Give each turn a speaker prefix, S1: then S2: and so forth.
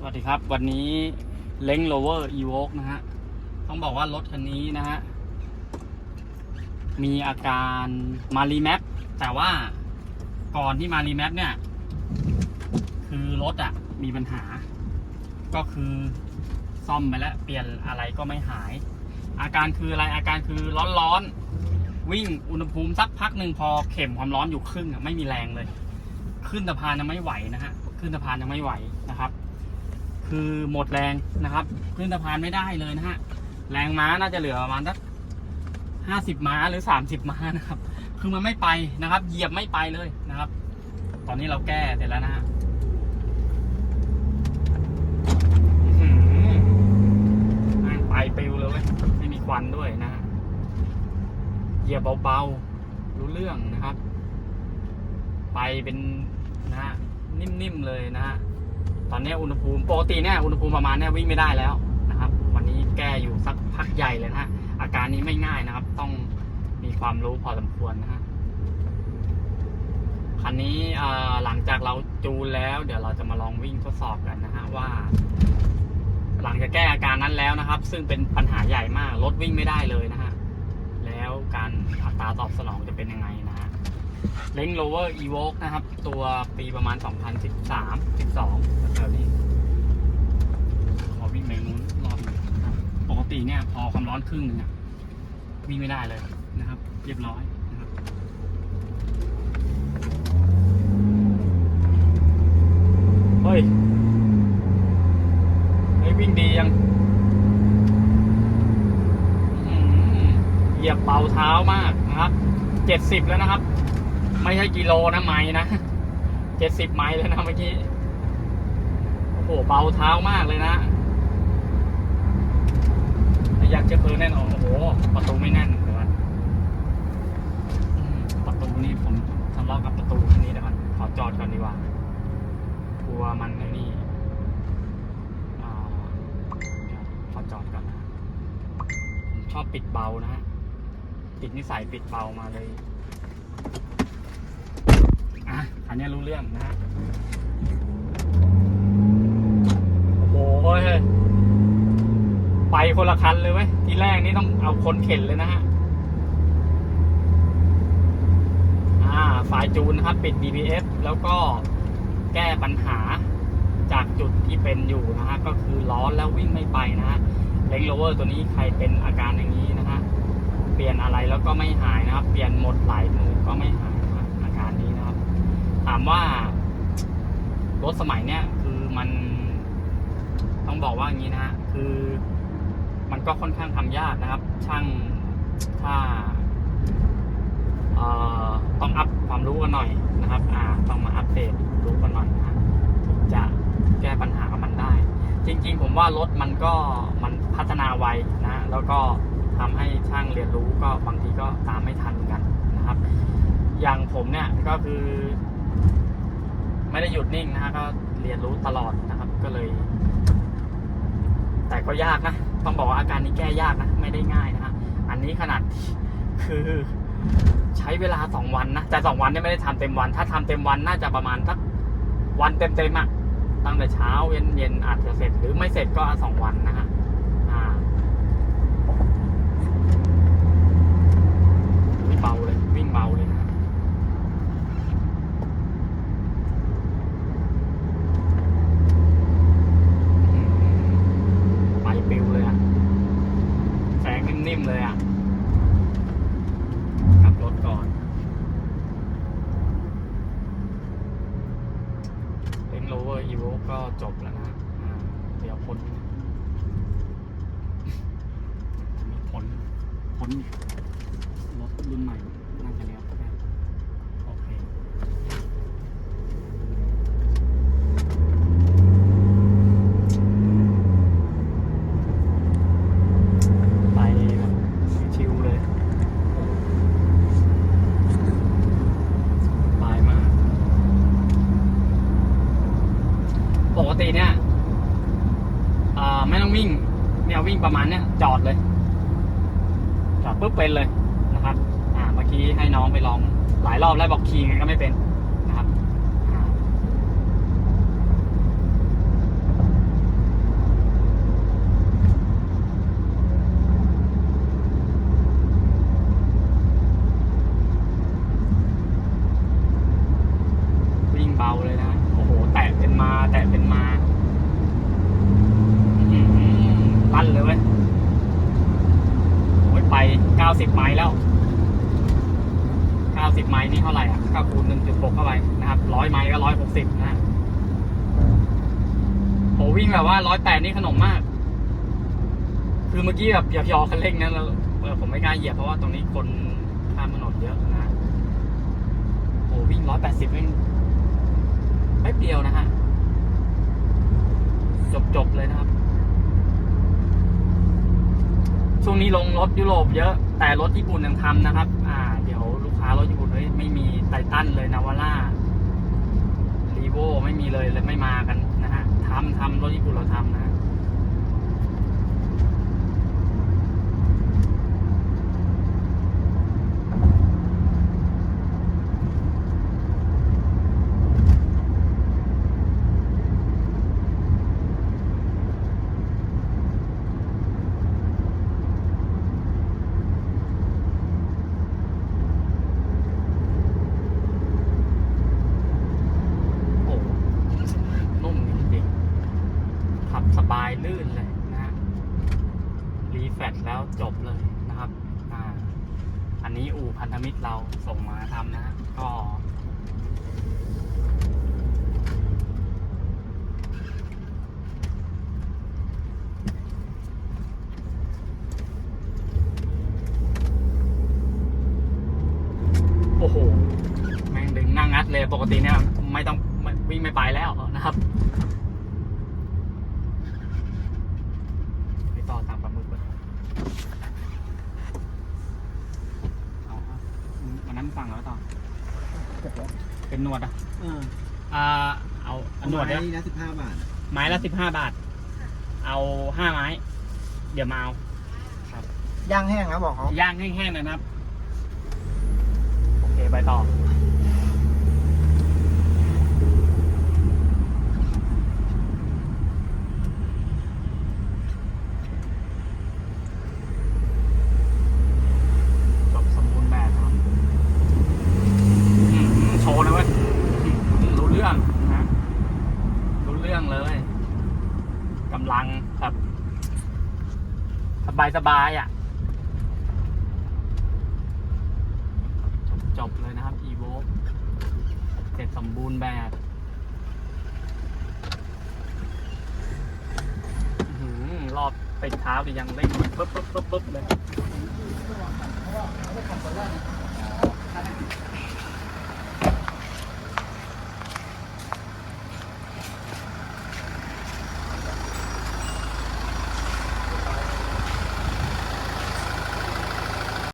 S1: สวัสดีครับ วันนี้เล้งโลเวอร์อีโวกนะฮะ ต้องบอกว่ารถคันนี้นะฮะ มีอาการมารีแมปแต่ว่าก่อนที่มารีแมปเนี่ย คือรถอะมีปัญหา ก็คือซ่อมไปแล้ว เปลี่ยนอะไรก็ไม่หาย อาการคืออะไรอาการคือร้อนๆวิ่งอุณหภูมิสักพักหนึ่งพอเข็มความร้อนอยู่ครึ่งอะไม่มีแรงเลย ขึ้นสะพานยังไม่ไหวนะฮะ ขึ้นสะพานยังไม่ไหวนะครับ คือหมดแรงนะครับ ขึ้นสะพานไม่ได้เลยนะฮะ แรงม้าน่าจะเหลือประมาณสักห้าสิบม้าหรือสามสิบม้านะครับ คือมันไม่ไปนะครับ เหยียบไม่ไปเลยนะครับ ตอนนี้เราแก้เสร็จแล้วนะฮะไปปิวเลยไม่มีควันด้วยนะฮะเหยียบเบาๆ รู้เรื่องนะครับ ไปเป็นนะฮะนิ่มๆเลยนะฮะ ตอนนี้อุณหภูมิปกติเนี่ยอุณหภูมิประมาณเนี่ยวิ่งไม่ได้แล้วนะครับ วันนี้แก้อยู่สักพักใหญ่เลยนะฮะอาการนี้ไม่ง่ายนะครับ ต้องมีความรู้พอสมควรนะฮะคันนี้หลังจากเราจูนแล้ว เดี๋ยวเราจะมาลองวิ่งทดสอบกันนะฮะว่า หลังจากแก้อาการนั้นแล้วนะครับ ซึ่งเป็นปัญหาใหญ่มากรถวิ่งไม่ได้เลยนะฮะแล้วการอัตราตอบสนองจะเป็นยังไงนะฮะ เล้งโลเวอร์อีโวกนะครับ ตัวปีประมาณ 2013 12แถวนี้ขอวิ่งไปนู้นรอบหนึงนะครับปกติเนี่ยพอความร้อนครึ่งนึงอะวิ่งไม่ได้เลยนะครับ เรียบร้อยนะครับเฮ้ยเฮ้ยวิ่งดียังเหยียบเบาเท้ามากนะครับเจ็ดสิบแล้วนะครับ ไม่ใช่กิโลนะไม้นะเจ็ดสิบไม้แล้วนะเมื่อกี้ โอ้โห เบาเท้ามากเลยนะ อยากจะเพลินแน่นอนโอ้โห ประตูไม่แน่นเดี๋ยวก่อนประตูนี่ผมทะเลาะกับประตูคันนี้เดี๋ยวก่อนขอจอดก่อนดีกว่ากลัวมันไอ้นี่ขอจอดก่อนนะผมชอบปิดเบานะฮะติดนิสัยปิดเบามาเลย อะคันนี้รู้เรื่องนะฮะโอ้โหเฮ้ยไปคนละคันเลยเว้ยทีแรกนี่ต้องเอาคนเข็นเลยนะฮะอ่าสายจูนนะครับปิด DPF แล้วก็แก้ปัญหาจากจุดที่เป็นอยู่นะฮะก็คือร้อนแล้ววิ่งไม่ไปนะฮะเลงโรเวอร์ตัวนี้ใครเป็นอาการอย่างนี้นะฮะเปลี่ยนอะไรแล้วก็ไม่หายนะครับ เปลี่ยนหมดหลายมือก็ไม่หายนะอาการนี้น ถามว่ารถสมัยเนี้ยคือมันต้องบอกว่าอย่างนี้นะฮะคือ มันก็ค่อนข้างทำยากนะครับ ช่างถ้าต้องอัพความรู้กันหน่อยนะครับ อ่า ต้องมาอัปเดตรู้กันหน่อยนะถึงจะแก้ปัญหากับมันได้ จริง ๆ ผมว่ารถมันก็มันพัฒนาไวนะ แล้วก็ทำให้ช่างเรียนรู้ก็บางทีก็ตามไม่ทันเหมือนกันนะครับ อย่างผมเนี่ยก็คือ ไม่ได้หยุดนิ่งนะฮะก็เรียนรู้ตลอดนะครับ ก็เลย แต่ก็ยากนะ ต้องบอกว่าอาการนี้แก้ยากนะ ไม่ได้ง่ายนะฮะอันนี้ขนาดคือใช้เวลาสองวันนะแต่สองวันเนี่ยไม่ได้ทำเต็มวัน ถ้าทำเต็มวันน่าจะประมาณสักวันเต็มๆอะตั้งแต่เช้าเย็นเย็นอาจจะเสร็จหรือไม่เสร็จก็สองวันนะฮะอ่าเบาเลยวิ่งเบาเลยนะ ไปปิวเลยอะ แสงนิ่มๆเลยอะกลับรถก่อนเอ็งโรเวอร์อีโว ก็จบแล้วนะเดี๋ยวพ้นมีพ้นพ้นรถรุ่นใหม่ ติเนี่ยไม่ต้องวิ่งเนี่ยวิ่งประมาณเนี่ยจอดเลย จอดปุ๊บเป็นเลยนะครับ อ่าเมื่อกี้ให้น้องไปลองหลายรอบแล้วบอกขี่ไงก็ไม่เป็นนะครับวิ่งเบาเลยนะโอ้โหแตะเป็นมาแตะเป็น 90ไมล์แล้ว90ไมล์นี่เท่าไหร่อะ9คูณ1.6เข้าไปนะครับ100ไมล์ก็160นะฮะโหวิ่งแบบว่า108นี่ขนมมาก คือเมื่อกี้แบบอย่าพยอคันเร่งนะแล้วเออผมไม่กล้าเหยียบเพราะว่าตรงนี้คนข้ามถนนเยอะนะโอ้วิ่ง180วิ่งแป๊บเดียวนะฮะ จบจบๆเลยนะครับ ช่ วงนี้ลงรถยุโรปเยอะแต่รถญี่ปุ่นยังทำนะครับ อ่า เดี๋ยวลูกค้ารถญี่ปุ่นเฮ้ยไม่มีไททันเลยนาวาร่ารีโวไม่มีเลยเลยไม่มากันนะฮะทำทำรถญี่ปุ่นเราทำนะฮะโอ้นุ่มจริงๆขับสบายลื่นเลยนะฮะรีแฟตแล้วจบเลยนะครับอ่าอันนี้อู่พันธมิตรเราส่งมาทำนะก็โอ้โห แม่งดึงนั่งงัดเลยปกติเนี่ยไม่ต้องวิ่งไม่ไปแล้วนะครับไปต่อตามปลาหมึก เลยเอาครับวันนั้นฟังแล้วต่อเป็นหนวดอะ
S2: เออ
S1: อ่าเอาเอาหนวด
S2: เนี่
S1: เนี่ย
S2: ยนะสิบห้าบาท
S1: ไม้ละสิบห้าบาท เอาห้าไม้ เดี๋ยวมาเอา
S2: ย่างแห้งนะบอกเขา
S1: ย่างแห้งๆหนะครับ โอเค ไปต่อ จบสมบูรณ์แบบครับอืมโชว์นะเว้ยอืมรู้เรื่องนะรู้เรื่องเลยกำลังแบบสบายสบายอะ จบจบเลยนะครับ e v o เสร็จสมบูรณ์แบบหือรอบเป็นเท้าดิยังเล่นปึ๊บปึ๊บปึ๊บปึ๊บเลย